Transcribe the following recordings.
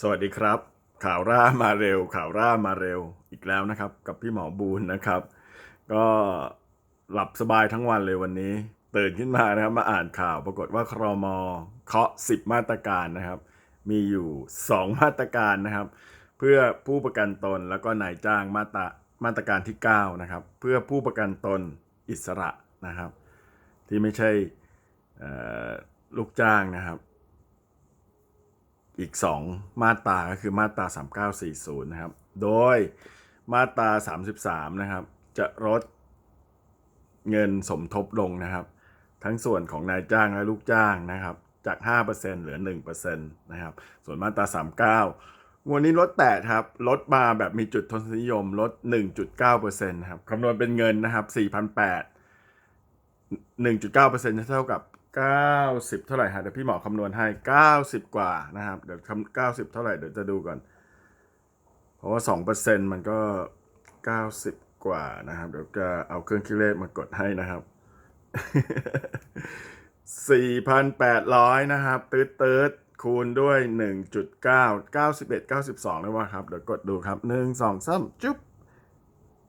สวัสดีครับ ข่าวร่ามาเร็ว ข่าวร่ามาเร็วอีกแล้วนะครับ กับพี่หมอบูนนะครับ ก็หลับสบายทั้งวันเลยวันนี้ ตื่นขึ้นมานะครับมาอ่านข่าวปรากฏว่าครมเคาะ10 มาตรการนะครับ มีอยู่ 2 มาตรการนะครับ เพื่อผู้ประกันตนแล้วก็นายจ้างมาตรามาตรการที่9นะครับเพื่อผู้ประกันตนอิสระนะครับ ที่ไม่ใช่ลูกจ้างนะครับ อีก 2 มาตราก็คือมาตรา 3940 นะครับ โดยมาตรา 33 นะครับ จะลดเงินสมทบลงนะครับ ทั้งส่วนของนายจ้างและลูกจ้างนะครับ จาก 5%เหลือ 1%นะครับ ส่วนมาตรา 39 วันนี้ลดแตะครับ ลดมาแบบมีจุดทศนิยมลด 1.9%นะครับคำนวณเป็นเงินนะครับ4,800 1.9%จะเท่ากับ 90 เท่าไหร่ฮะเดี๋ยวพี่หมอคำนวณให้ 90 กว่านะครับ เดี๋ยวคำ90 เท่าไหร่เดี๋ยวจะดูก่อน เพราะว่า 2%มันก็ 90 กว่านะครับ เดี๋ยวจะเอาเครื่องคิดเลขมากดให้นะครับ 4,800 นะครับ ตืดตืดคูณด้วย 1.9 91 92เลยว่าครับ เดี๋ยวกดดูครับ 1 2 3 จุ๊บ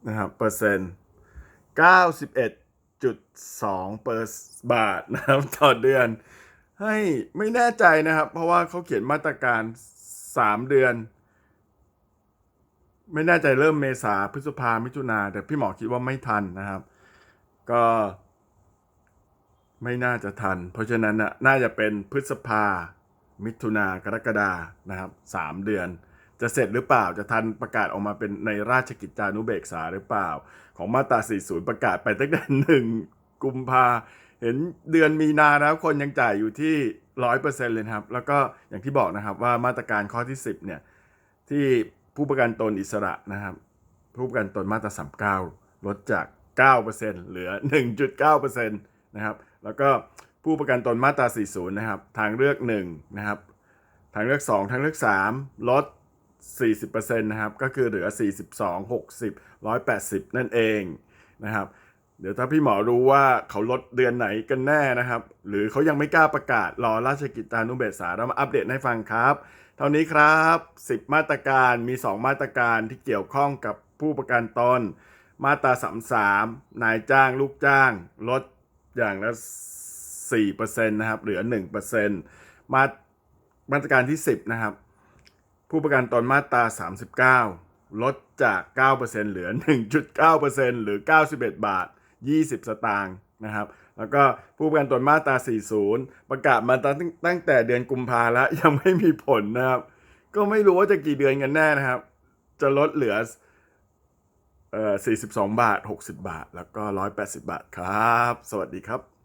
นะครับ เปอร์เซ็นต์ 91.2เปอร์บาทนะครับต่อเดือน ให้ไม่แน่ใจนะครับ เพราะว่าเขาเขียนมาตรการ 3 เดือน ไม่แน่ใจเริ่มเมษาพฤษภามิถุนาแต่พี่หมอคิดว่าไม่ทันนะครับ ก็ไม่น่าจะทัน เพราะฉะนั้นน่ะน่าจะเป็นพฤษภามิถุนากรกฎานะครับสามเดือน จะเสร็จหรือเปล่าจะทันประกาศออกมาเป็นในราชกิจจานุเบกษาหรือเปล่า ของมาตรา 40 ประกาศไปตั้งแต่หนึ่งกุมภาเห็นเดือนมีนาแล้วคนยังจ่ายอยู่ที่ร้อยเปอร์เซ็นต์เลยครับ แล้วก็อย่างที่บอกนะครับว่ามาตรการข้อที่ 10เนี่ยที่ผู้ประกันตนอิสระนะครับ ผู้ประกันตนมาตรา 39 ลดจาก 9%เหลือ 1.9%นะครับแล้วก็ผู้ประกันตนมาตรา 40 นะครับ ทางเลือก1นะครับทางเลือก 2 ทางเลือก 3 ลด 40%นะครับ ก็คือเหลือ 42 60 180 นั่นเองนะครับ เดี๋ยวถ้าพี่หมอรู้ว่าเขาลดเดือนไหนกันแน่นะครับ หรือเขายังไม่กล้าประกาศรอราชกิจจานุเบกษาแล้วมาอัปเดตให้ฟังครับ เท่านี้ครับ 10 มาตรการมี 2 มาตรการที่เกี่ยวข้องกับผู้ประกันตน มาตรา33 นายจ้างลูกจ้าง ลดอย่างละ4%นะครับ เหลือ 1%มามาตรการที่ 10 นะครับ ผู้ประกันตนมาตรา 39 ลดจาก 9%เหลือ 1.9%หรือ 91 บาท 20 สตางค์นะครับ แล้วก็ผู้ประกันตนมาตรา 40 ประกาศมาตั้งตั้งแต่เดือนกุมภาแล้วยังไม่มีผลนะครับ ก็ไม่รู้ว่าจะกี่เดือนกันแน่นะครับ จะลดเหลือเอ่อ42 บาท 60 บาท แล้วก็ 180 บาทครับ สวัสดีครับ